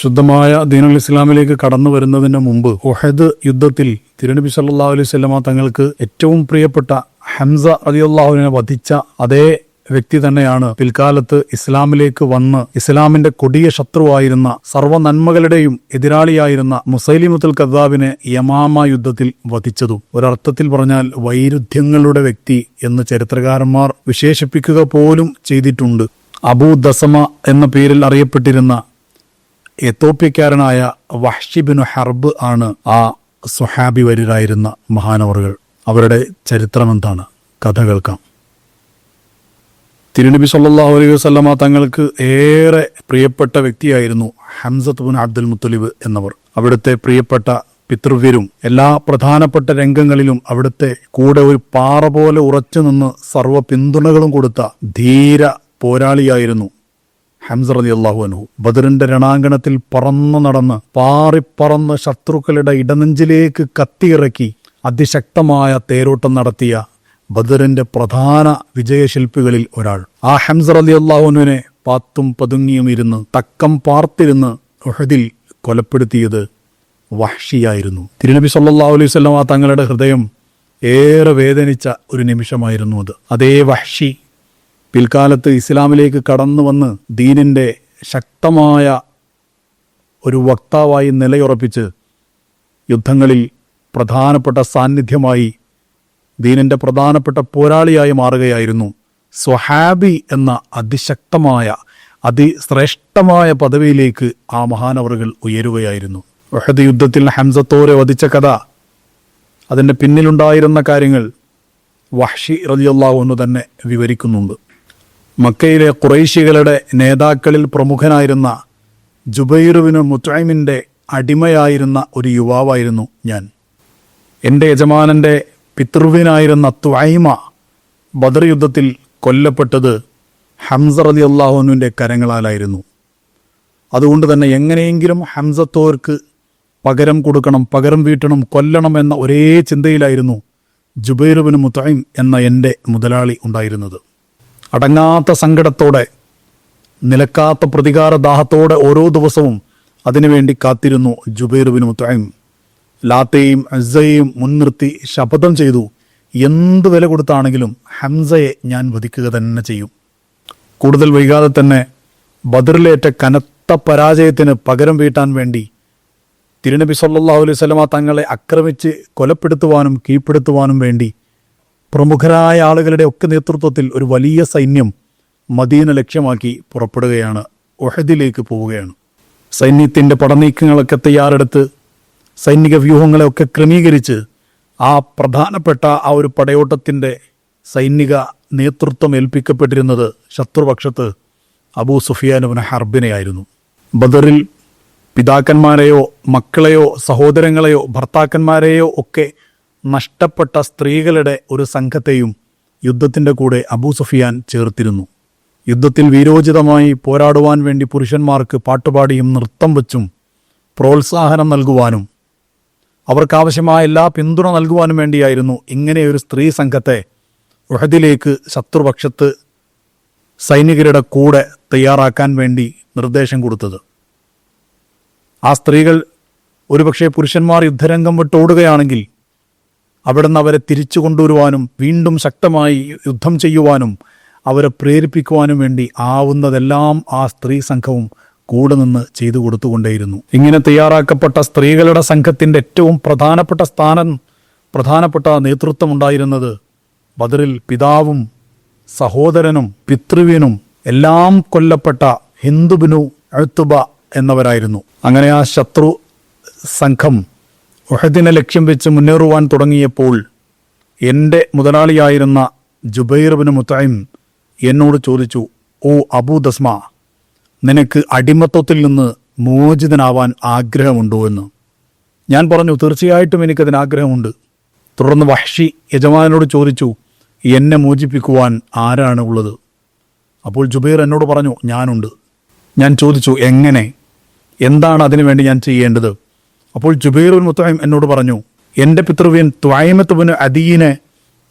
ശുദ്ധമായ ദീനുൽ ഇസ്ലാമിലേക്ക് കടന്നു വരുന്നതിന് മുമ്പ് ഒഹദ് യുദ്ധത്തിൽ തിരുനബി സല്ലാ അലൈഹി സ്വലമ തങ്ങൾക്ക് ഏറ്റവും പ്രിയപ്പെട്ട ഹംസ അലിയുല്ലാഹുവിനെ വധിച്ച അതേ വ്യക്തി തന്നെയാണ് പിൽക്കാലത്ത് ഇസ്ലാമിലേക്ക് വന്ന് ഇസ്ലാമിന്റെ കൊടിയ ശത്രുവായിരുന്ന സർവ നന്മകളുടെയും എതിരാളിയായിരുന്ന മുസൈലിമുത്തുൽ കദ്ദാബിനെ യമാമ യുദ്ധത്തിൽ വധിച്ചതും. ഒരർത്ഥത്തിൽ പറഞ്ഞാൽ വൈരുദ്ധ്യങ്ങളുടെ വ്യക്തി എന്ന് ചരിത്രകാരന്മാർ വിശേഷിപ്പിക്കുക പോലും ചെയ്തിട്ടുണ്ട്. അബൂ ദസമ എന്ന പേരിൽ അറിയപ്പെട്ടിരുന്ന എത്തോപ്യക്കാരനായ വഹ്ഷിബിനു ഹർബ് ആണ് ആ സുഹാബി വരിലായിരുന്ന മഹാനവറുകൾ. അവരുടെ ചരിത്രം എന്താണ്? കഥ കേൾക്കാം തിരുനബി സല്ലല്ലാഹു അലൈഹി വസല്ലമ തങ്ങൾക്ക് ഏറെ പ്രിയപ്പെട്ട വ്യക്തിയായിരുന്നു ഹംസത്ത് ബുൻ അബ്ദുൽ മുത്തലിബ് എന്നവർ. അവിടുത്തെ പ്രിയപ്പെട്ട പിതൃവ്യരും എല്ലാ പ്രധാനപ്പെട്ട രംഗങ്ങളിലും അവിടുത്തെ കൂടെ ഒരു പാറ പോലെ ഉറച്ചു നിന്ന് സർവ പിന്തുണകളും കൊടുത്ത ധീര പോരാളിയായിരുന്നു ഹംസ റതി അള്ളാഹു അനു ബദറിന്റെ രണാങ്കണത്തിൽ പറന്നു നടന്ന് പാറിപ്പറന്ന് ശത്രുക്കളുടെ ഇടനെഞ്ചിലേക്ക് കത്തിയിറക്കി അതിശക്തമായ തേരോട്ടം നടത്തിയ ബദറിന്റെ പ്രധാന വിജയശില്പികളിൽ ഒരാൾ. ആ ഹംസ അലി അള്ളാഹുനുവിനെ പാത്തും പതുങ്ങിയും ഇരുന്ന് തക്കം പാർത്തിരുന്ന് ഉഹദിൽ കൊലപ്പെടുത്തിയത് വഹ്ഷിയായിരുന്നു. തിരുനബി സല്ലാ അലൈഹി സ്വലമ തങ്ങളുടെ ഹൃദയം ഏറെ വേദനിച്ച ഒരു നിമിഷമായിരുന്നു അത്. അതേ വഹ്ഷി പിൽക്കാലത്ത് ഇസ്ലാമിലേക്ക് കടന്നു വന്ന് ദീനിന്റെ ശക്തമായ ഒരു വക്താവായി നിലയുറപ്പിച്ച് യുദ്ധങ്ങളിൽ പ്രധാനപ്പെട്ട സാന്നിധ്യമായി ദീനിന്റെ പ്രധാനപ്പെട്ട പോരാളിയായി മാറുകയായിരുന്നു. സ്വഹാബി എന്ന അതിശക്തമായ അതിശ്രേഷ്ഠമായ പദവിയിലേക്ക് ആ മഹാനവറുകൾ ഉയരുകയായിരുന്നു. ഒഹദ് യുദ്ധത്തിൽ ഹംസത്തോരെ വധിച്ച കഥ അതിന്റെ പിന്നിലുണ്ടായിരുന്ന കാര്യങ്ങൾ വഹ്ഷി റലിയല്ലാഹുന്ന് തന്നെ വിവരിക്കുന്നുണ്ട്. മക്കയിലെ കുറേശികളുടെ നേതാക്കളിൽ പ്രമുഖനായിരുന്ന ജുബൈറുവിന് മുത്തൈമിന്റെ അടിമയായിരുന്ന ഒരു യുവാവായിരുന്നു ഞാൻ. എന്റെ യജമാനന്റെ പിതൃവിനായിരുന്ന ത്വൈമ ബദർ യുദ്ധത്തിൽ കൊല്ലപ്പെട്ടത് ഹംസർ അലി അള്ളാഹുനുവിന്റെ കരങ്ങളാലായിരുന്നു. അതുകൊണ്ട് തന്നെ എങ്ങനെയെങ്കിലും ഹംസത്തോർക്ക് പകരം കൊടുക്കണം പകരം വീട്ടണം കൊല്ലണം എന്ന ഒരേ ചിന്തയിലായിരുന്നു ജുബൈറുബിന് മുത്തൈം എന്ന എന്റെ മുതലാളി ഉണ്ടായിരുന്നത്. അടങ്ങാത്ത സങ്കടത്തോടെ നിലക്കാത്ത പ്രതികാര ദാഹത്തോടെ ഓരോ ദിവസവും അതിനുവേണ്ടി കാത്തിരുന്നു ജുബൈറുബിൻ മുത്തൈം ലാത്തയും അസയെയും മുൻനിർത്തി ശപഥം ചെയ്തു. എന്ത് വില കൊടുത്താണെങ്കിലും ഹംസയെ ഞാൻ വധിക്കുക തന്നെ ചെയ്യും. കൂടുതൽ വൈകാതെ തന്നെ ബദറിലേറ്റ കനത്ത പരാജയത്തിന് പകരം വീട്ടാൻ വേണ്ടി തിരുനബി സല്ലല്ലാഹു അലൈഹി തങ്ങളെ അക്രമിച്ച് കൊലപ്പെടുത്തുവാനും കീഴ്പ്പെടുത്തുവാനും വേണ്ടി പ്രമുഖരായ ആളുകളുടെ ഒക്കെ നേതൃത്വത്തിൽ ഒരു വലിയ സൈന്യം മദീന ലക്ഷ്യമാക്കി പുറപ്പെടുകയാണ് ഒഹദിലേക്ക് പോവുകയാണ്. സൈന്യത്തിന്റെ പടനീക്കങ്ങളൊക്കെ തയ്യാറെടുത്ത് സൈനിക വ്യൂഹങ്ങളെയൊക്കെ ക്രമീകരിച്ച് ആ പ്രധാനപ്പെട്ട ആ ഒരു പടയോട്ടത്തിന്റെ സൈനിക നേതൃത്വം ഏൽപ്പിക്കപ്പെട്ടിരുന്നത് ശത്രുപക്ഷത്ത് അബൂ സുഫിയാനുവിന് ഹർബിനെയായിരുന്നു ബദറിൽ പിതാക്കന്മാരെയോ മക്കളെയോ സഹോദരങ്ങളെയോ ഭർത്താക്കന്മാരെയോ ഒക്കെ നഷ്ടപ്പെട്ട സ്ത്രീകളുടെ ഒരു സംഘത്തെയും യുദ്ധത്തിന്റെ കൂടെ അബൂ സുഫിയാൻ ചേർത്തിരുന്നു. യുദ്ധത്തിൽ വീരോചിതമായി പോരാടുവാൻ വേണ്ടി പുരുഷന്മാർക്ക് പാട്ടുപാടിയും നൃത്തം വച്ചും പ്രോത്സാഹനം നൽകുവാനും അവർക്കാവശ്യമായ എല്ലാ പിന്തുണ നൽകുവാനും വേണ്ടിയായിരുന്നു ഇങ്ങനെയൊരു സ്ത്രീ സംഘത്തെ ഉഹദിലേക്ക് ശത്രുപക്ഷത്ത് സൈനികരുടെ കൂടെ തയ്യാറാക്കാൻ വേണ്ടി നിർദ്ദേശം കൊടുത്തത്. ആ സ്ത്രീകൾ ഒരുപക്ഷെ പുരുഷന്മാർ യുദ്ധരംഗം വിട്ടോടുകയാണെങ്കിൽ അവിടുന്ന് അവരെ തിരിച്ചു കൊണ്ടുവരുവാനും വീണ്ടും ശക്തമായി യുദ്ധം ചെയ്യുവാനും അവരെ പ്രേരിപ്പിക്കുവാനും വേണ്ടി ആവുന്നതെല്ലാം ആ സ്ത്രീ സംഘവും കൂടെ നിന്ന് ചെയ്തു കൊടുത്തുകൊണ്ടേയിരുന്നു. ഇങ്ങനെ തയ്യാറാക്കപ്പെട്ട സ്ത്രീകളുടെ സംഘത്തിന്റെ ഏറ്റവും പ്രധാനപ്പെട്ട സ്ഥാനം പ്രധാനപ്പെട്ട നേതൃത്വം ഉണ്ടായിരുന്നത് ബദറിൽ പിതാവും സഹോദരനും പിതൃവിനും എല്ലാം കൊല്ലപ്പെട്ട ഹിന്ദുബിനു എഴുത്തുബ എന്നവരായിരുന്നു. അങ്ങനെ ആ ശത്രു സംഘം ഉഹദിനെ ലക്ഷ്യം വെച്ച് മുന്നേറുവാൻ തുടങ്ങിയപ്പോൾ എന്റെ മുതലാളിയായിരുന്ന ബിൻ മുത്തൈം എന്നോട് ചോദിച്ചു ഓ അബൂ ദസ്മ നിനക്ക് അടിമത്വത്തിൽ നിന്ന് മോചിതനാവാൻ ആഗ്രഹമുണ്ടോ എന്ന്? ഞാൻ പറഞ്ഞു തീർച്ചയായിട്ടും എനിക്കതിന് ആഗ്രഹമുണ്ട്. തുടർന്ന് വഹ്ഷി യജമാനോട് ചോദിച്ചു എന്നെ മോചിപ്പിക്കുവാൻ ആരാണ് ഉള്ളത്? അപ്പോൾ ജുബൈർ എന്നോട് പറഞ്ഞു ഞാനുണ്ട്. ഞാൻ ചോദിച്ചു എങ്ങനെ? എന്താണ് അതിനുവേണ്ടി ഞാൻ ചെയ്യേണ്ടത്? അപ്പോൾ ജുബൈറുൽ മുത്തൈം എന്നോട് പറഞ്ഞു എന്റെ പിതൃവ്യൻ ത്വായ്മത്തുബിന് അദീനെ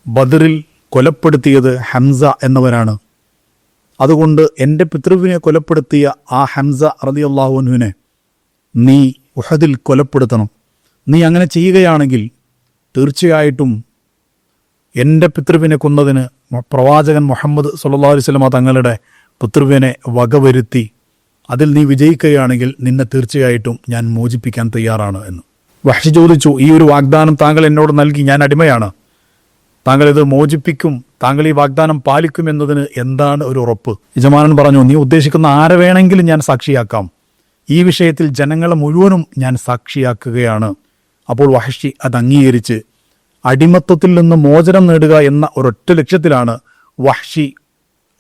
ബദറിൽ കൊലപ്പെടുത്തിയത് ഹംസ എന്നവരാണ്. അതുകൊണ്ട് എന്റെ പിതൃവിനെ കൊലപ്പെടുത്തിയ ആ ഹംസ റതി അള്ളാഹുനുവിനെ നീ ഉഹദിൽ കൊലപ്പെടുത്തണം. നീ അങ്ങനെ ചെയ്യുകയാണെങ്കിൽ തീർച്ചയായിട്ടും എന്റെ പിതൃവിനെ കൊന്നതിന് പ്രവാചകൻ മുഹമ്മദ് സല്ലാ അലൈഹി വസല്ലമ തങ്ങളുടെ പിതൃവിനെ വകവരുത്തി അതിൽ നീ വിജയിക്കുകയാണെങ്കിൽ നിന്നെ തീർച്ചയായിട്ടും ഞാൻ മോചിപ്പിക്കാൻ തയ്യാറാണ് എന്ന്. വഹ്ഷി ചോദിച്ചു ഈ ഒരു വാഗ്ദാനം താങ്കൾ എന്നോട് നൽകി ഞാൻ അടിമയാണ്. താങ്കൾ ഇത് മോചിപ്പിക്കും താങ്കൾ ഈ വാഗ്ദാനം പാലിക്കും എന്നതിന് എന്താണ് ഒരു ഉറപ്പ്? യജമാനൻ പറഞ്ഞു നീ ഉദ്ദേശിക്കുന്ന ആരെ വേണമെങ്കിലും ഞാൻ സാക്ഷിയാക്കാം. ഈ വിഷയത്തിൽ ജനങ്ങളെ മുഴുവനും ഞാൻ സാക്ഷിയാക്കുകയാണ്. അപ്പോൾ വഹഷി അത് അംഗീകരിച്ച് അടിമത്വത്തിൽ നിന്ന് മോചനം നേടുക എന്ന ഒരൊറ്റ ലക്ഷ്യത്തിലാണ് വഹ്ഷി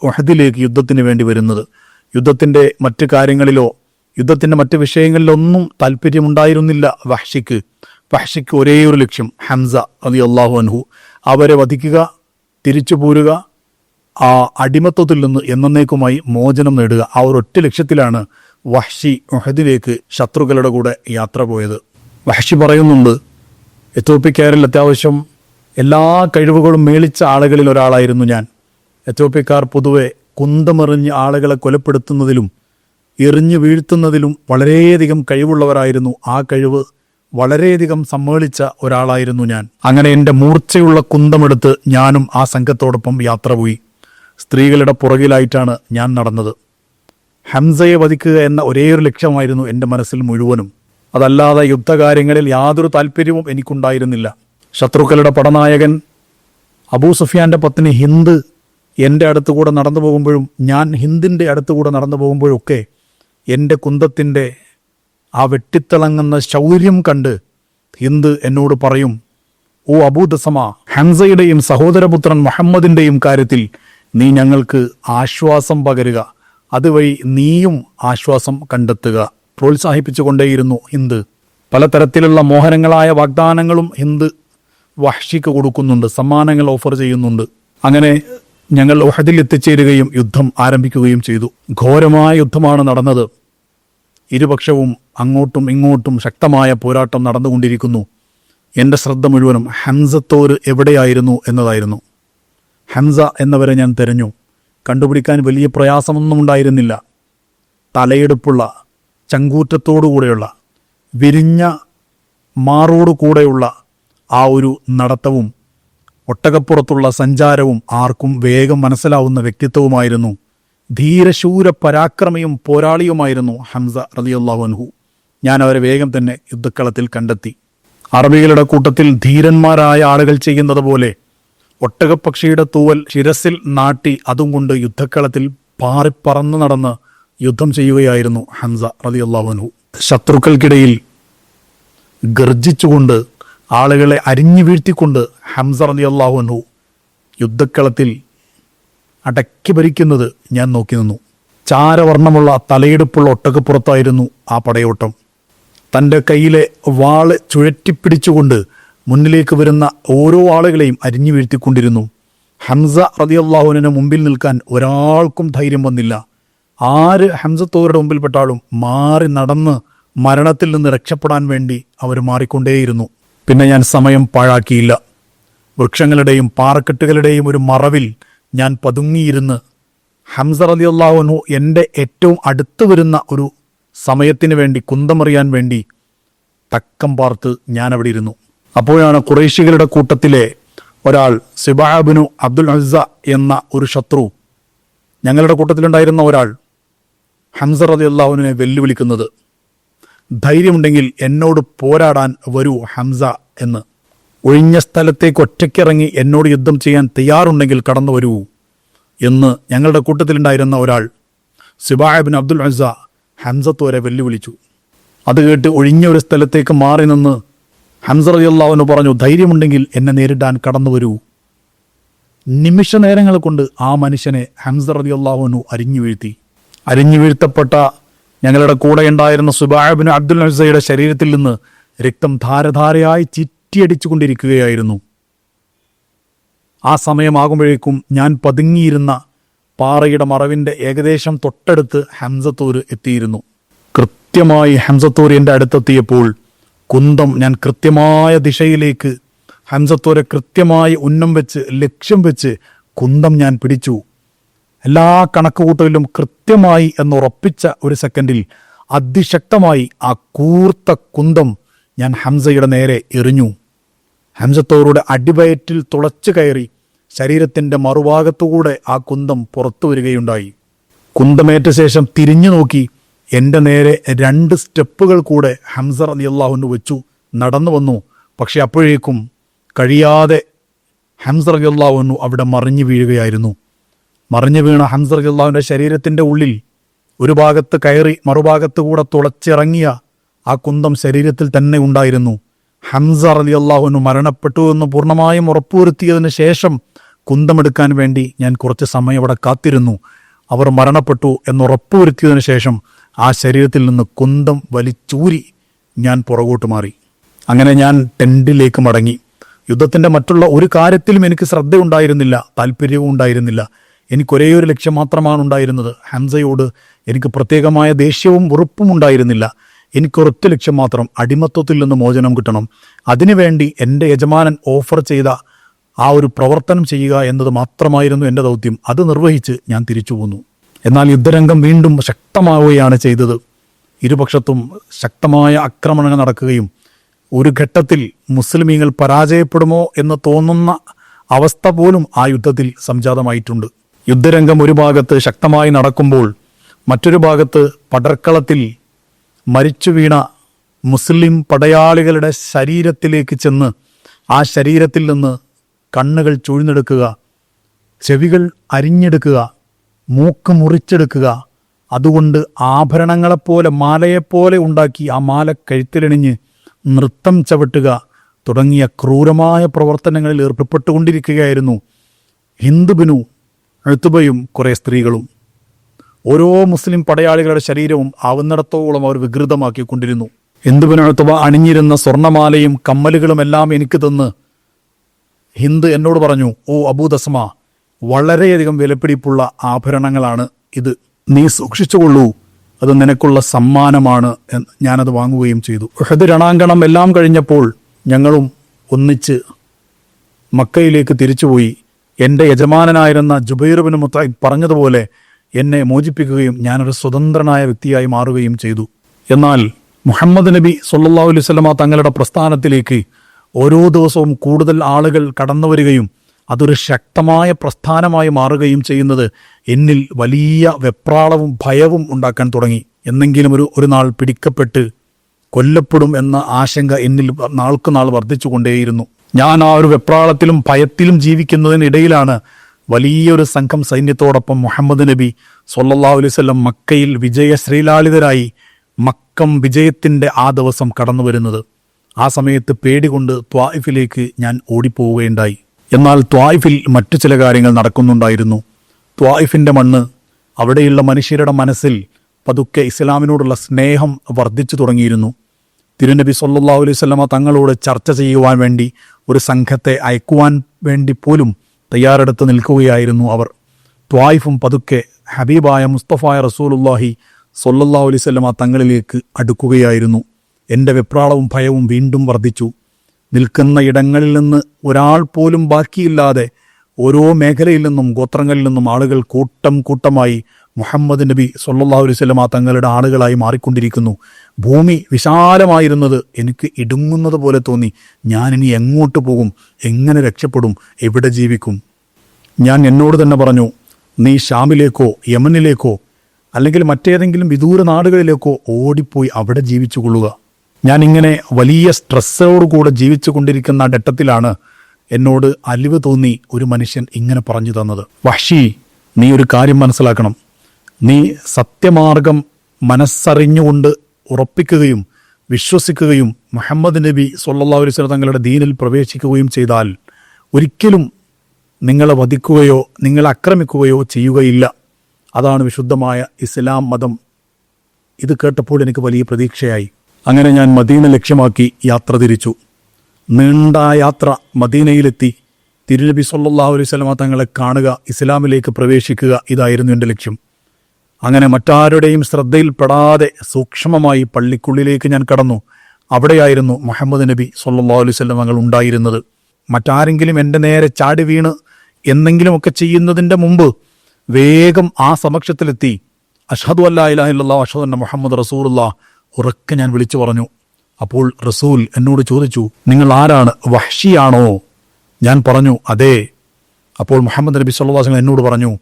വഹദിലേക്ക് യുദ്ധത്തിന് വേണ്ടി വരുന്നത്. യുദ്ധത്തിന്റെ മറ്റു കാര്യങ്ങളിലോ യുദ്ധത്തിന്റെ മറ്റു വിഷയങ്ങളിലൊന്നും താല്പര്യമുണ്ടായിരുന്നില്ല വഹ്ഷിക്ക്. വഹ്ഷിക്ക് ഒരേ ഒരു ലക്ഷ്യം ഹംസ അതി അള്ളാഹു അൻഹു. അവരെ വധിക്കുക തിരിച്ചു പോരുക ആ അടിമത്വത്തിൽ നിന്ന് എന്നേക്കുമായി മോചനം നേടുക. ആ ഒരൊറ്റ ലക്ഷ്യത്തിലാണ് വഹ്ഷി ഉഹദിലേക്ക് ശത്രുക്കളുടെ കൂടെ യാത്ര പോയത്. വഹ്ഷി പറയുന്നുണ്ട് എത്യോപ്യക്കാരിൽ അത്യാവശ്യം എല്ലാ കഴിവുകളും മേളിച്ച ആളുകളിൽ ഒരാളായിരുന്നു ഞാൻ. എത്യോപ്യക്കാർ പൊതുവെ കുന്തമെറിഞ്ഞ് ആളുകളെ കൊലപ്പെടുത്തുന്നതിലും എറിഞ്ഞു വീഴ്ത്തുന്നതിലും വളരെയധികം കഴിവുള്ളവരായിരുന്നു. ആ കഴിവ് വളരെയധികം സമ്മേളിച്ച ഒരാളായിരുന്നു ഞാൻ. അങ്ങനെ എന്റെ മൂർച്ചയുള്ള കുന്തമെടുത്ത് ഞാനും ആ സംഘത്തോടൊപ്പം യാത്ര പോയി. സ്ത്രീകളുടെ പുറകിലായിട്ടാണ് ഞാൻ നടന്നത്. ഹംസയെ വധിക്കുക എന്ന ഒരേയൊരു ഒരു ലക്ഷ്യമായിരുന്നു എന്റെ മനസ്സിൽ മുഴുവനും. അതല്ലാതെ യുദ്ധകാര്യങ്ങളിൽ യാതൊരു താല്പര്യവും എനിക്കുണ്ടായിരുന്നില്ല. ശത്രുക്കളുടെ പടനായകൻ അബൂ സുഫിയാന്റെ പത്നി ഹിന്ദ് എന്റെ അടുത്തുകൂടെ നടന്നു പോകുമ്പോഴും ഞാൻ ഹിന്ദിന്റെ അടുത്തുകൂടെ നടന്നു പോകുമ്പോഴൊക്കെ എന്റെ കുന്തത്തിന്റെ ആ വെട്ടിത്തിളങ്ങുന്ന ശൗര്യം കണ്ട് ഹിന്ദ് എന്നോട് പറയും ഓ അബൂദസമ ഹംസയുടെയും സഹോദരപുത്രൻ മുഹമ്മദിന്റെയും കാര്യത്തിൽ നീ ഞങ്ങൾക്ക് ആശ്വാസം പകരുക. അതുവഴി നീയും ആശ്വാസം കണ്ടെത്തുക. പ്രോത്സാഹിപ്പിച്ചുകൊണ്ടേയിരുന്നു ഹിന്ദ്. പലതരത്തിലുള്ള മോഹനങ്ങളായ വാഗ്ദാനങ്ങളും ഹിന്ദ് വഹ്ഷിക്ക് കൊടുക്കുന്നുണ്ട് സമ്മാനങ്ങൾ ഓഫർ ചെയ്യുന്നുണ്ട്. അങ്ങനെ ഞങ്ങൾ ഒഹദിൽ എത്തിച്ചേരുകയും യുദ്ധം ആരംഭിക്കുകയും ചെയ്തു. ഘോരമായ യുദ്ധമാണ് നടന്നത്. ഇരുപക്ഷവും അങ്ങോട്ടും ഇങ്ങോട്ടും ശക്തമായ പോരാട്ടം നടന്നുകൊണ്ടിരിക്കുന്നു. എന്റെ ശ്രദ്ധ മുഴുവനും ഹംസത്തോര് എവിടെയായിരുന്നു എന്നതായിരുന്നു. ഹംസ എന്നവരെ ഞാൻ തിരഞ്ഞു. കണ്ടുപിടിക്കാൻ വലിയ പ്രയാസമൊന്നും ഉണ്ടായിരുന്നില്ല. തലയെടുപ്പുള്ള ചങ്കൂറ്റത്തോടുകൂടെയുള്ള വിരിഞ്ഞ മാറോടു കൂടെയുള്ള ആ ഒരു നടത്തവും ഒട്ടകപ്പുറത്തുള്ള സഞ്ചാരവും ആർക്കും വേഗം മനസ്സിലാവുന്ന വ്യക്തിത്വവുമായിരുന്നു. ധീരശൂര പരാക്രമിയും പോരാളിയുമായിരുന്നു ഹംസ റളിയല്ലാഹു അൻഹു. ഞാൻ അവരെ വേഗം തന്നെ യുദ്ധക്കളത്തിൽ കണ്ടെത്തി. അറബികളുടെ കൂട്ടത്തിൽ ധീരന്മാരായ ആളുകൾ ചെയ്യുന്നത് പോലെ ഒട്ടകപ്പക്ഷിയുടെ തൂവൽ ശിരസിൽ നാട്ടി അതും കൊണ്ട് യുദ്ധക്കളത്തിൽ പാറിപ്പറന്നു നടന്ന് യുദ്ധം ചെയ്യുകയായിരുന്നു ഹംസ റളിയല്ലാഹു അൻഹു. ശത്രുക്കൾക്കിടയിൽ ഗർജിച്ചുകൊണ്ട് ആളുകളെ അരിഞ്ഞു വീഴ്ത്തിക്കൊണ്ട് ഹംസ റളിയല്ലാഹു അൻഹു യുദ്ധക്കളത്തിൽ അടക്കി ഭരിക്കുന്നത് ഞാൻ നോക്കി നിന്നു. ചാരവർണമുള്ള തലയെടുപ്പുള്ള ഒട്ടകപ്പുറത്തായിരുന്നു ആ പടയോട്ടം. തന്റെ കയ്യിലെ വാൾ ചുഴറ്റിപ്പിടിച്ചുകൊണ്ട് മുന്നിലേക്ക് വരുന്ന ഓരോ ആളുകളെയും അരിഞ്ഞു വീഴ്ത്തിക്കൊണ്ടിരുന്നു. ഹംസ റതിയല്ലാഹുവിന് മുമ്പിൽ നിൽക്കാൻ ഒരാൾക്കും ധൈര്യം വന്നില്ല. ആര് ഹംസത്തോരുടെ മുമ്പിൽപ്പെട്ടാലും മാറി നടന്ന് മരണത്തിൽ നിന്ന് രക്ഷപ്പെടാൻ വേണ്ടി അവർ മാറിക്കൊണ്ടേയിരുന്നു. പിന്നെ ഞാൻ സമയം പാഴാക്കിയില്ല. വൃക്ഷങ്ങളുടെയും പാറക്കെട്ടുകളുടെയും ഒരു മറവിൽ ഞാൻ പതുങ്ങിയിരുന്ന്. ഹംസ അള്ളാഹുനു എന്റെ ഏറ്റവും അടുത്ത് വരുന്ന ഒരു സമയത്തിന് വേണ്ടി കുന്തമറിയാൻ വേണ്ടി തക്കം പാർത്ത് ഞാൻ അവിടെ ഇരുന്നു. അപ്പോഴാണ് കുറേശികളുടെ കൂട്ടത്തിലെ ഒരാൾ സിബാബിനു അബ്ദുൽ അസ എന്ന ഒരു ശത്രു ഞങ്ങളുടെ കൂട്ടത്തിലുണ്ടായിരുന്ന ഒരാൾ ഹംസ അള്ളാഹുനെ വെല്ലുവിളിക്കുന്നത്. ധൈര്യമുണ്ടെങ്കിൽ എന്നോട് പോരാടാൻ വരൂ ഹംസ എന്ന്. ഒഴിഞ്ഞ സ്ഥലത്തേക്ക് ഒറ്റയ്ക്കിറങ്ങി എന്നോട് യുദ്ധം ചെയ്യാൻ തയ്യാറുണ്ടെങ്കിൽ കടന്നു വരൂ എന്ന് ഞങ്ങളുടെ കൂട്ടത്തിലുണ്ടായിരുന്ന ഒരാൾ സിബായബിൻ അബ്ദുൽ അസ ഹംസത്തോരെ വെല്ലുവിളിച്ചു. അത് കേട്ട് ഒഴിഞ്ഞ ഒരു സ്ഥലത്തേക്ക് മാറി നിന്ന് ഹംസ റളിയല്ലാഹുവിന് പറഞ്ഞു ധൈര്യമുണ്ടെങ്കിൽ എന്നെ നേരിടാൻ കടന്നു വരൂ. നിമിഷ നേരങ്ങൾ കൊണ്ട് ആ മനുഷ്യനെ ഹംസ റളിയല്ലാഹുവിനു അരിഞ്ഞു വീഴ്ത്തി അരിഞ്ഞു വീഴ്ത്തപ്പെട്ട ഞങ്ങളുടെ കൂടെ ഉണ്ടായിരുന്ന സുബാബിന് അബ്ദുൽ നസയുടെ ശരീരത്തിൽ നിന്ന് രക്തം ധാരധാരയായി ചിറ്റിയടിച്ചുകൊണ്ടിരിക്കുകയായിരുന്നു. ആ സമയമാകുമ്പോഴേക്കും ഞാൻ പതുങ്ങിയിരുന്ന പാറയുടെ മറവിന്റെ ഏകദേശം തൊട്ടടുത്ത് ഹംസത്തൂർ എത്തിയിരുന്നു. കൃത്യമായി ഹംസത്തൂർ എന്റെ അടുത്തെത്തിയപ്പോൾ കുന്തം ഞാൻ കൃത്യമായ ദിശയിലേക്ക് ഹംസത്തൂരെ കൃത്യമായി ഉന്നം വെച്ച് ലക്ഷ്യം വെച്ച് കുന്തം ഞാൻ പിടിച്ചു. എല്ലാ കണക്കുകൂട്ടലിലും കൃത്യമായി എന്നുറപ്പിച്ച ഒരു സെക്കൻഡിൽ അതിശക്തമായി ആ കൂർത്ത കുന്തം ഞാൻ ഹംസയുടെ നേരെ എറിഞ്ഞു. ഹംസത്തോറുടെ അടിവയറ്റിൽ തുളച്ചു കയറി ശരീരത്തിന്റെ മറുഭാഗത്തുകൂടെ ആ കുന്തം പുറത്തു വരികയുണ്ടായി. കുന്തമേറ്റ ശേഷം തിരിഞ്ഞു നോക്കി എന്റെ നേരെ രണ്ട് സ്റ്റെപ്പുകൾ കൂടെ ഹംസ റളിയല്ലാഹുവിന് വെച്ചു നടന്നു വന്നു. പക്ഷെ അപ്പോഴേക്കും കഴിയാതെ ഹംസ റളിയല്ലാഹുവിനു അവിടെ മറിഞ്ഞു വീഴുകയായിരുന്നു. മറിഞ്ഞു വീണ ഹംസ റളിയല്ലാഹുവിന്റെ ശരീരത്തിന്റെ ഉള്ളിൽ ഒരു ഭാഗത്ത് കയറി മറുഭാഗത്ത് കൂടെ തുളച്ചിറങ്ങിയ ആ കുന്തം ശരീരത്തിൽ തന്നെ ഉണ്ടായിരുന്നു. ഹംസ അള്ളാഹുവിന് മരണപ്പെട്ടു എന്ന് പൂർണമായും ഉറപ്പുവരുത്തിയതിനു ശേഷം കുന്തമെടുക്കാൻ വേണ്ടി ഞാൻ കുറച്ച് സമയം അവിടെ കാത്തിരുന്നു. അവർ മരണപ്പെട്ടു എന്ന് ഉറപ്പുവരുത്തിയതിനു ശേഷം ആ ശരീരത്തിൽ നിന്ന് കുന്തം വലിച്ചൂരി ഞാൻ പുറകോട്ട് മാറി. അങ്ങനെ ഞാൻ ടെന്റിലേക്ക് മടങ്ങി. യുദ്ധത്തിന്റെ മറ്റുള്ള ഒരു കാര്യത്തിലും എനിക്ക് ശ്രദ്ധയുണ്ടായിരുന്നില്ല താല്പര്യവും ഉണ്ടായിരുന്നില്ല. എനിക്ക് ഒരേ ലക്ഷ്യം മാത്രമാണ് ഉണ്ടായിരുന്നത് ഹംസയോട് എനിക്ക് പ്രത്യേകമായ ദേഷ്യവും വെറുപ്പും ഉണ്ടായിരുന്നില്ല. എനിക്കൊരൊറ്റ ലക്ഷ്യം മാത്രം അടിമത്വത്തിൽ നിന്ന് മോചനം കിട്ടണം. അതിനുവേണ്ടി എന്റെ യജമാനൻ ഓഫർ ചെയ്ത ആ ഒരു പ്രവർത്തനം ചെയ്യുക എന്നത് മാത്രമായിരുന്നു എന്റെ ദൗത്യം. അത് നിർവഹിച്ച് ഞാൻ തിരിച്ചു പോന്നു. എന്നാൽ യുദ്ധരംഗം വീണ്ടും ശക്തമാവുകയാണ് ചെയ്തത്. ഇരുപക്ഷത്തും ശക്തമായ ആക്രമണങ്ങൾ നടക്കുകയും ഒരു ഘട്ടത്തിൽ മുസ്ലിമീങ്ങൾ പരാജയപ്പെടുമോ എന്ന് തോന്നുന്ന അവസ്ഥ പോലും ആ യുദ്ധത്തിൽ സംജാതമായിട്ടുണ്ട്. യുദ്ധരംഗം ഒരു ഭാഗത്ത് ശക്തമായി നടക്കുമ്പോൾ മറ്റൊരു ഭാഗത്ത് പടർക്കളത്തിൽ മരിച്ചു വീണ മുസ്ലിം പടയാളികളുടെ ശരീരത്തിലേക്ക് ചെന്ന് ആ ശരീരത്തിൽ നിന്ന് കണ്ണുകൾ ചൂഴ്ന്നെടുക്കുക ചെവികൾ അരിഞ്ഞെടുക്കുക മൂക്ക് മുറിച്ചെടുക്കുക. അതുകൊണ്ട് ആഭരണങ്ങളെപ്പോലെ മാലയെപ്പോലെ ഉണ്ടാക്കി ആ മാല കഴുത്തിലണിഞ്ഞ് നൃത്തം ചവിട്ടുക തുടങ്ങിയ ക്രൂരമായ പ്രവർത്തനങ്ങളിൽ ഏർപ്പെട്ടുകൊണ്ടിരിക്കുകയായിരുന്നു ഹിന്ദുബിനു എഴുത്തുബയും കുറേ സ്ത്രീകളും. ഓരോ മുസ്ലിം പടയാളികളുടെ ശരീരവും ആവുന്നിടത്തോളം അവർ വികൃതമാക്കിക്കൊണ്ടിരുന്നു. ഹിന്ദുബിനഴുത്തുബ അണിഞ്ഞിരുന്ന സ്വർണമാലയും കമ്മലുകളും എല്ലാം എനിക്ക് തന്ന് ഹിന്ദ് എന്നോട് പറഞ്ഞു ഓ അബൂദസ്മ വളരെയധികം വിലപിടിപ്പുള്ള ആഭരണങ്ങളാണ് ഇത്. നീ സൂക്ഷിച്ചുകൊള്ളൂ അത് നിനക്കുള്ള സമ്മാനമാണ് എന്ന് ഞാനത് വാങ്ങുകയും ചെയ്തു. ഹൃദ് രണാങ്കണം എല്ലാം കഴിഞ്ഞപ്പോൾ ഞങ്ങളും ഒന്നിച്ച് മക്കയിലേക്ക് തിരിച്ചുപോയി. എന്റെ യജമാനനായിരുന്ന ജുബൈറുബിന് മുത്തായി പറഞ്ഞതുപോലെ എന്നെ മോചിപ്പിക്കുകയും ഞാനൊരു സ്വതന്ത്രനായ വ്യക്തിയായി മാറുകയും ചെയ്തു. എന്നാൽ മുഹമ്മദ് നബി സുല്ലാ അലൈഹി വസല്ലമ തങ്ങളുടെ പ്രസ്ഥാനത്തിലേക്ക് ഓരോ ദിവസവും കൂടുതൽ ആളുകൾ കടന്നു വരികയും അതൊരു ശക്തമായ പ്രസ്ഥാനമായി മാറുകയും ചെയ്യുന്നത് എന്നിൽ വലിയ വെപ്രാളവും ഭയവും ഉണ്ടാക്കാൻ തുടങ്ങി. എന്നെങ്കിലും ഒരു ഒരു നാൾ പിടിക്കപ്പെട്ട് കൊല്ലപ്പെടും എന്ന ആശങ്ക എന്നിൽ നാൾക്കുനാൾ വർദ്ധിച്ചുകൊണ്ടേയിരുന്നു. ഞാൻ ആ ഒരു വെപ്രാളത്തിലും ഭയത്തിലും ജീവിക്കുന്നതിനിടയിലാണ് വലിയൊരു സംഘം സൈന്യത്തോടൊപ്പം മുഹമ്മദ് നബി സൊല്ലാ അലൈഹി വസല്ലം മക്കയിൽ വിജയശ്രീലാളിതരായി മക്കം വിജയത്തിന്റെ ആ ദിവസം കടന്നു വരുന്നത്. ആ സമയത്ത് പേടികൊണ്ട് ത്വായിഫിലേക്ക് ഞാൻ ഓടിപ്പോവുകയുണ്ടായി. എന്നാൽ ത്വായിഫിൽ മറ്റു ചില കാര്യങ്ങൾ നടക്കുന്നുണ്ടായിരുന്നു. ത്വായിഫിന്റെ മണ്ണ് അവിടെയുള്ള മനുഷ്യരുടെ മനസ്സിൽ പതുക്കെ ഇസ്ലാമിനോടുള്ള സ്നേഹം വർദ്ധിച്ചു തുടങ്ങിയിരുന്നു. തിരുനബി സല്ലാ അലൈഹി വസല്ലമ തങ്ങളോട് ചർച്ച ചെയ്യുവാൻ വേണ്ടി ഒരു സംഘത്തെ അയക്കുവാൻ വേണ്ടി പോലും തയ്യാറെടുത്ത് നിൽക്കുകയായിരുന്നു അവർ. ത്വായിഫും പതുക്കെ ഹബീബായ മുസ്തഫായ റസൂലുല്ലാഹി സൊല്ലാ അലൈഹി വസല്ലമ തങ്ങളിലേക്ക് അടുക്കുകയായിരുന്നു. എന്റെ വെപ്രാളവും ഭയവും വീണ്ടും വർദ്ധിച്ചു. നിൽക്കുന്ന ഇടങ്ങളിൽ നിന്ന് ഒരാൾ പോലും ബാക്കിയില്ലാതെ ഓരോ മേഖലയിൽ നിന്നും ഗോത്രങ്ങളിൽ നിന്നും ആളുകൾ കൂട്ടം കൂട്ടമായി മുഹമ്മദ് നബി സല്ലല്ലാഹു അലൈഹി വസല്ലമ തങ്ങളുടെ ആളുകളായി മാറിക്കൊണ്ടിരിക്കുന്നു. ഭൂമി വിശാലമായിരുന്നത് എനിക്ക് ഇടുങ്ങുന്നത് പോലെ തോന്നി. ഞാൻ ഇനി എങ്ങോട്ട് പോകും? എങ്ങനെ രക്ഷപ്പെടും? എവിടെ ജീവിക്കും? ഞാൻ എന്നോട് തന്നെ പറഞ്ഞു നീ ഷാമിലേക്കോ യമനിലേക്കോ അല്ലെങ്കിൽ മറ്റേതെങ്കിലും വിദൂര നാടുകളിലേക്കോ ഓടിപ്പോയി അവിടെ ജീവിച്ചു കൊള്ളുക ഞാൻ ഇങ്ങനെ വലിയ സ്ട്രെസ്സോടുകൂടെ ജീവിച്ചു കൊണ്ടിരിക്കുന്ന ഘട്ടത്തിലാണ് എന്നോട് അലിവ് തോന്നി ഒരു മനുഷ്യൻ ഇങ്ങനെ പറഞ്ഞു തന്നത്. വഷി നീ ഒരു കാര്യം മനസ്സിലാക്കണം. നീ സത്യമാർഗം മനസ്സറിഞ്ഞുകൊണ്ട് ഉറപ്പിക്കുകയും വിശ്വസിക്കുകയും മുഹമ്മദ് നബി സല്ലാ വസല്ലം തങ്ങളുടെ ദീനിൽ പ്രവേശിക്കുകയും ചെയ്താൽ ഒരിക്കലും നിങ്ങളെ വധിക്കുകയോ നിങ്ങളെ ആക്രമിക്കുകയോ ചെയ്യുകയില്ല. അതാണ് വിശുദ്ധമായ ഇസ്ലാം മതം. ഇത് കേട്ടപ്പോൾ എനിക്ക് വലിയ പ്രതീക്ഷയായി. അങ്ങനെ ഞാൻ മദീന ലക്ഷ്യമാക്കി യാത്ര തിരിച്ചു. നീണ്ട യാത്ര മദീനയിലെത്തി. തിരുനബി സല്ലാ അലൈഹി വസല്ലമ തങ്ങളെ കാണുക ഇസ്ലാമിലേക്ക് പ്രവേശിക്കുക ഇതായിരുന്നു എന്റെ ലക്ഷ്യം. അങ്ങനെ മറ്റാരുടെയും ശ്രദ്ധയിൽപ്പെടാതെ സൂക്ഷ്മമായി പള്ളിക്കുള്ളിലേക്ക് ഞാൻ കടന്നു. അവിടെയായിരുന്നു മുഹമ്മദ് നബി സല്ലാ അലൈഹി തങ്ങൾ ഉണ്ടായിരുന്നത്. മറ്റാരെങ്കിലും എന്റെ നേരെ ചാടി വീണ് എന്തെങ്കിലുമൊക്കെ ചെയ്യുന്നതിന്റെ മുമ്പ് വേഗം ആ സമക്ഷത്തിലെത്തി. അഷഹദു അല്ലാ ഇലാഹ ഇല്ലല്ലാഹ് അഷഹദ് അന്ന മുഹമ്മദ് റസൂലുള്ള ഉറക്കെ ഞാൻ വിളിച്ചു പറഞ്ഞു. അപ്പോൾ റസൂൽ എന്നോട് ചോദിച്ചു നിങ്ങൾ ആരാണ്? വഹ്ഷിയാണോ? ഞാൻ പറഞ്ഞു അതെ. അപ്പോൾ മുഹമ്മദ് നബി സല്ലാസ് എന്നോട് പറഞ്ഞു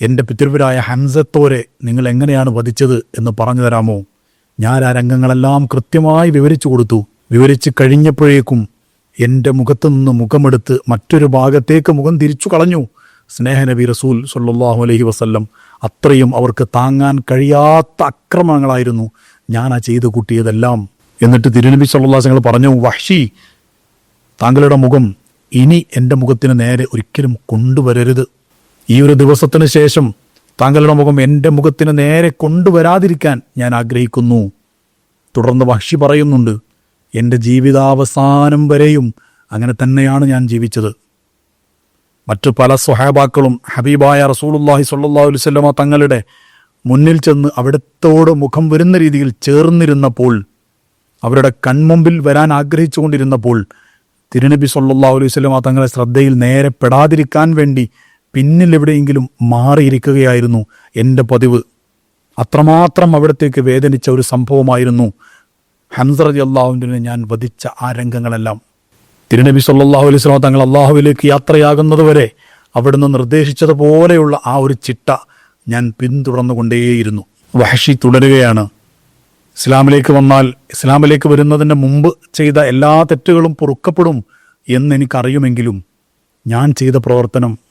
എന്റെ പിതൃവരായ ഹംസത്തോരെ നിങ്ങൾ എങ്ങനെയാണ് വധിച്ചത് എന്ന് പറഞ്ഞു തരാമോ? ഞാൻ ആ രംഗങ്ങളെല്ലാം കൃത്യമായി വിവരിച്ചു കൊടുത്തു. വിവരിച്ചു കഴിഞ്ഞപ്പോഴേക്കും എന്റെ മുഖത്തു നിന്ന് മുഖമെടുത്ത് മറ്റൊരു ഭാഗത്തേക്ക് മുഖം തിരിച്ചു കളഞ്ഞു. സ്നേഹനബി റസൂൽ സല്ലാഹു അലഹി വസ്ല്ലം അത്രയും അവർക്ക് താങ്ങാൻ കഴിയാത്ത അക്രമങ്ങളായിരുന്നു ഞാൻ ആ ചെയ്തു കൂട്ടിയതെല്ലാം. എന്നിട്ട് തിരുനബി സല്ലാസങ്ങൾ പറഞ്ഞു വഹ്ഷി താങ്കളുടെ മുഖം ഇനി എന്റെ മുഖത്തിന് നേരെ ഒരിക്കലും കൊണ്ടുവരരുത്. ഈ ഒരു ദിവസത്തിന് ശേഷം താങ്കളുടെ മുഖം എന്റെ മുഖത്തിന് നേരെ കൊണ്ടുവരാതിരിക്കാൻ ഞാൻ ആഗ്രഹിക്കുന്നു. തുടർന്ന് വഹ്ഷി പറയുന്നുണ്ട് എന്റെ ജീവിതാവസാനം വരെയും അങ്ങനെ തന്നെയാണ് ഞാൻ ജീവിച്ചത്. മറ്റു പല സ്വഹാബാക്കളും ഹബീബായ റസൂലുല്ലാഹി അലൈഹി വസല്ലമ തങ്ങളുടെ മുന്നിൽ ചെന്ന് അവിടത്തോട് മുഖം വരുന്ന രീതിയിൽ ചേർന്നിരുന്നപ്പോൾ അവരുടെ കൺമുമ്പിൽ വരാൻ ആഗ്രഹിച്ചുകൊണ്ടിരുന്നപ്പോൾ തിരുനബി സല്ലാ അലൈഹി തങ്ങളെ ശ്രദ്ധയിൽ നേരെ പെടാതിരിക്കാൻ വേണ്ടി പിന്നിൽ എവിടെയെങ്കിലും മാറിയിരിക്കുകയായിരുന്നു എന്റെ പതിവ്. അത്രമാത്രം അവിടത്തേക്ക് വേദനിച്ച ഒരു സംഭവമായിരുന്നു ഹംസറതി അള്ളാഹുവിനെ ഞാൻ വധിച്ച ആ രംഗങ്ങളെല്ലാം. തിരുനബി സല്ലാഹു അലൈഹി സ്വലാം തങ്ങൾ അള്ളാഹുവിലേക്ക് യാത്രയാകുന്നതുവരെ അവിടുന്ന് നിർദ്ദേശിച്ചതുപോലെയുള്ള ആ ഒരു ചിട്ട ഞാൻ പിന്തുടർന്നുകൊണ്ടേയിരുന്നു. വഹഷി തുടരുകയാണ്. ഇസ്ലാമിലേക്ക് വന്നാൽ ഇസ്ലാമിലേക്ക് വരുന്നതിന് മുമ്പ് ചെയ്ത എല്ലാ തെറ്റുകളും പൊറുക്കപ്പെടും എന്നെനിക്കറിയുമെങ്കിലും ഞാൻ ചെയ്ത പ്രവർത്തനം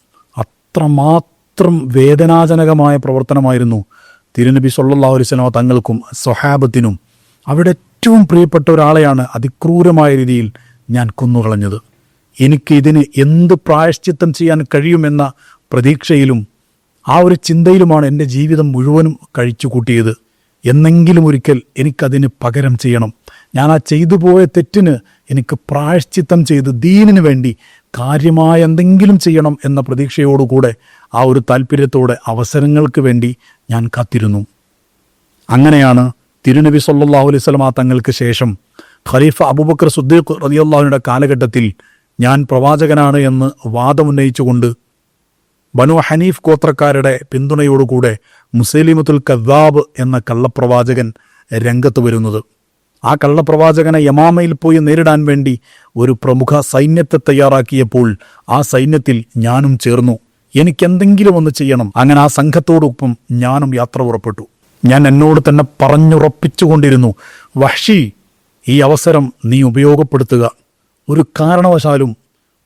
അത്രമാത്രം വേദനാജനകമായ പ്രവർത്തനമായിരുന്നു തിരുനബി സല്ലാ സിനിമ തങ്ങൾക്കും സ്വഹാബത്തിനും. അവിടെ ഏറ്റവും പ്രിയപ്പെട്ട ഒരാളെയാണ് അതിക്രൂരമായ രീതിയിൽ ഞാൻ കൊന്നുകളഞ്ഞത്. എനിക്ക് ഇതിന് എന്ത് പ്രായശ്ചിത്തം ചെയ്യാൻ കഴിയുമെന്ന പ്രതീക്ഷയിലും ആ ഒരു ചിന്തയിലുമാണ് എന്റെ ജീവിതം മുഴുവനും കഴിച്ചു കൂട്ടിയത് എന്നെങ്കിലും ഒരിക്കൽ എനിക്കതിന് പകരം ചെയ്യണം. ഞാൻ ആ ചെയ്തു പോയ തെറ്റിന് എനിക്ക് പ്രായശ്ചിത്തം ചെയ്ത് ദീനിനു വേണ്ടി കാര്യമായ എന്തെങ്കിലും ചെയ്യണം എന്ന പ്രതീക്ഷയോടുകൂടെ ആ ഒരു താല്പര്യത്തോടെ അവസരങ്ങൾക്ക് വേണ്ടി ഞാൻ കാത്തിരുന്നു. അങ്ങനെയാണ് തിരുനബി സല്ലാഹു അലൈഹി സ്വലമാ തങ്ങൾക്ക് ശേഷം ഖലീഫ അബൂബക്കർ സുദ്ദീഖ് റതിയല്ലാഹുവിന്റെ കാലഘട്ടത്തിൽ ഞാൻ പ്രവാചകനാണ് എന്ന് വാദമുന്നയിച്ചുകൊണ്ട് ബനു ഹനീഫ് ഗോത്രക്കാരുടെ പിന്തുണയോടുകൂടെ മുസൈലിമത്തുൽ കദ്ദാബ് എന്ന കള്ളപ്രവാചകൻ രംഗത്ത് വരുന്നത്. ആ കള്ളപ്രവാചകനെ യമാമയിൽ പോയി നേരിടാൻ വേണ്ടി ഒരു പ്രമുഖ സൈന്യത്തെ തയ്യാറാക്കിയപ്പോൾ ആ സൈന്യത്തിൽ ഞാനും ചേർന്നു. എനിക്കെന്തെങ്കിലും ഒന്ന് ചെയ്യണം. അങ്ങനെ ആ സംഘത്തോടൊപ്പം ഞാനും യാത്ര ഉറപ്പെട്ടു ഞാൻ എന്നോട് തന്നെ പറഞ്ഞുറപ്പിച്ചുകൊണ്ടിരുന്നു വഷി ഈ അവസരം നീ ഉപയോഗപ്പെടുത്തുക. ഒരു കാരണവശാലും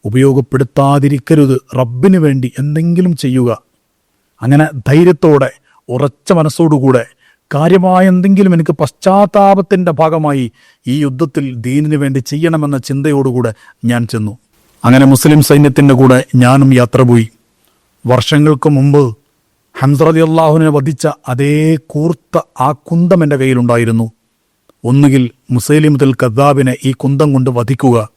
ഉപയോഗപ്പെടുത്താതിരിക്കരുത്. റബ്ബിനു വേണ്ടി എന്തെങ്കിലും ചെയ്യുക. അങ്ങനെ ധൈര്യത്തോടെ ഉറച്ച മനസ്സോടുകൂടെ കാര്യമായ എന്തെങ്കിലും എനിക്ക് പശ്ചാത്താപത്തിന്റെ ഭാഗമായി ഈ യുദ്ധത്തിൽ ദീനിനു വേണ്ടി ചെയ്യണമെന്ന ചിന്തയോടുകൂടെ ഞാൻ ചെന്നു. അങ്ങനെ മുസ്ലിം സൈന്യത്തിന്റെ കൂടെ ഞാനും യാത്ര പോയി. വർഷങ്ങൾക്ക് മുമ്പ് ഹംസറതി അള്ളാഹുവിനെ വധിച്ച അതേ കൂർത്ത ആ കുന്തം എന്റെ കയ്യിലുണ്ടായിരുന്നു. ഒന്നുകിൽ മുസൈലിമുൽ കദ്ദാബിനെ ഈ കുന്തം കൊണ്ട് വധിക്കുക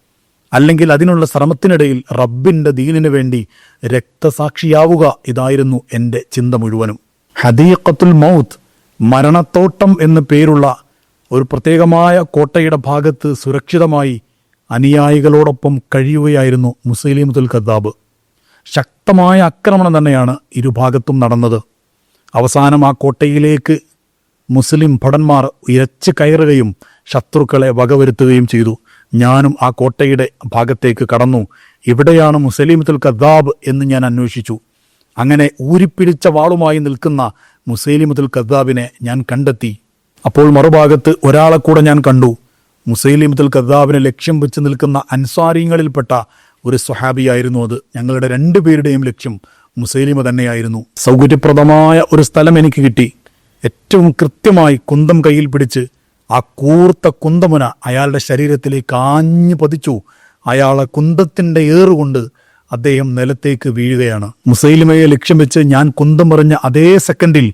അല്ലെങ്കിൽ അതിനുള്ള ശ്രമത്തിനിടയിൽ റബ്ബിന്റെ ദീനിനു വേണ്ടി രക്തസാക്ഷിയാവുക ഇതായിരുന്നു എന്റെ ചിന്ത മുഴുവനും. ഹദീഖത്തുൽ മൗത്ത് മരണത്തോട്ടം എന്ന് പേരുള്ള ഒരു പ്രത്യേകമായ കോട്ടയുടെ ഭാഗത്ത് സുരക്ഷിതമായി അനുയായികളോടൊപ്പം കഴിയുകയായിരുന്നു മുസൈലിമുൽ ഖദ്ദാബ്. ശക്തമായ ആക്രമണം തന്നെയാണ് ഇരുഭാഗത്തും നടന്നത്. അവസാനം ആ കോട്ടയിലേക്ക് മുസ്ലിം ഭടന്മാർ ഇരച്ച് കയറുകയും ശത്രുക്കളെ വകവരുത്തുകയും ചെയ്തു. ഞാനും ആ കോട്ടയുടെ ഭാഗത്തേക്ക് കടന്നു. ഇവിടെയാണ് മുസലിമത്തുൽ കദ്ദാബ് എന്ന് ഞാൻ അന്വേഷിച്ചു. അങ്ങനെ ഊരിപ്പിടിച്ച വാളുമായി നിൽക്കുന്ന മുസൈലിമത്തുൽ കദ്ദാബിനെ ഞാൻ കണ്ടെത്തി. അപ്പോൾ മറുഭാഗത്ത് ഒരാളെ കൂടെ ഞാൻ കണ്ടു. മുസൈലിമത്തുൽ കദ്ദാബിനെ ലക്ഷ്യം വെച്ച് നിൽക്കുന്ന അൻസാരിങ്ങളിൽപ്പെട്ട ഒരു സ്വഹാബിയായിരുന്നു അത്. ഞങ്ങളുടെ രണ്ടുപേരുടെയും ലക്ഷ്യം മുസൈലിമ തന്നെയായിരുന്നു. സൗകര്യപ്രദമായ ഒരു സ്ഥലം എനിക്ക് കിട്ടി. ഏറ്റവും കൃത്യമായി കുന്തം കയ്യിൽ പിടിച്ച് ആ കൂർത്ത കുന്തമുന അയാളുടെ ശരീരത്തിലേക്ക് ആഞ്ഞു പതിച്ചു. അയാളെ കുന്തത്തിന്റെ ഏറുകൊണ്ട് അദ്ദേഹം നിലത്തേക്ക് വീഴുകയാണ്. മുസൈലിമയെ ലക്ഷ്യം വെച്ച് ഞാൻ കുന്തം പറഞ്ഞ അതേ സെക്കൻഡിൽ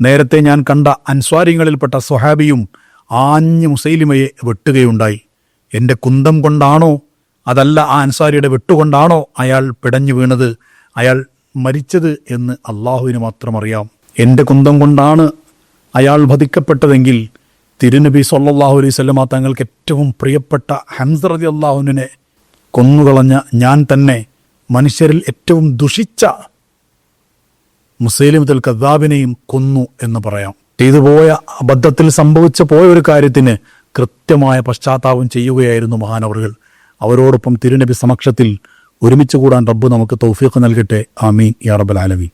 നേരത്തെ ഞാൻ കണ്ട അൻസ്വാരിങ്ങളിൽപ്പെട്ട സ്വഹാബിയും ആഞ്ഞ് മുസൈലിമയെ വെട്ടുകയുണ്ടായി. എന്റെ കുന്തം കൊണ്ടാണോ? അതല്ല ആ അൻസാരിയുടെ വെട്ടുകൊണ്ടാണോ അയാൾ പിടഞ്ഞു വീണത്? അയാൾ മരിച്ചത് എന്ന് അള്ളാഹുവിന് മാത്രം അറിയാം. എന്റെ കുന്തം കൊണ്ടാണ് അയാൾ വധിക്കപ്പെട്ടതെങ്കിൽ തിരുനബി സല്ലാഹു അലൈഹി സ്വല്ലമ തങ്ങൾക്ക് ഏറ്റവും പ്രിയപ്പെട്ട ഹംസറതി അള്ളാഹുവിനെ കൊന്നുകളഞ്ഞ ഞാൻ തന്നെ മനുഷ്യരിൽ ഏറ്റവും ദുഷിച്ച മുസൈലിമത്തുൽ കദ്ദാബിനെയും കൊന്നു എന്ന് പറയാം. ചെയ്തുപോയ അബദ്ധത്തിൽ സംഭവിച്ച പോയ ഒരു കാര്യത്തിന് കൃത്യമായ പശ്ചാത്താപം ചെയ്യുകയായിരുന്നു മഹാനവറുകൾ. അവരോടൊപ്പം തിരുനബി സമക്ഷത്തിൽ ഒരുമിച്ച് കൂടാൻ റബ്ബ് നമുക്ക് തൗഫീഖ് നൽകട്ടെ. ആമീൻ. യാ റബ്ബൽ ആലമീൻ.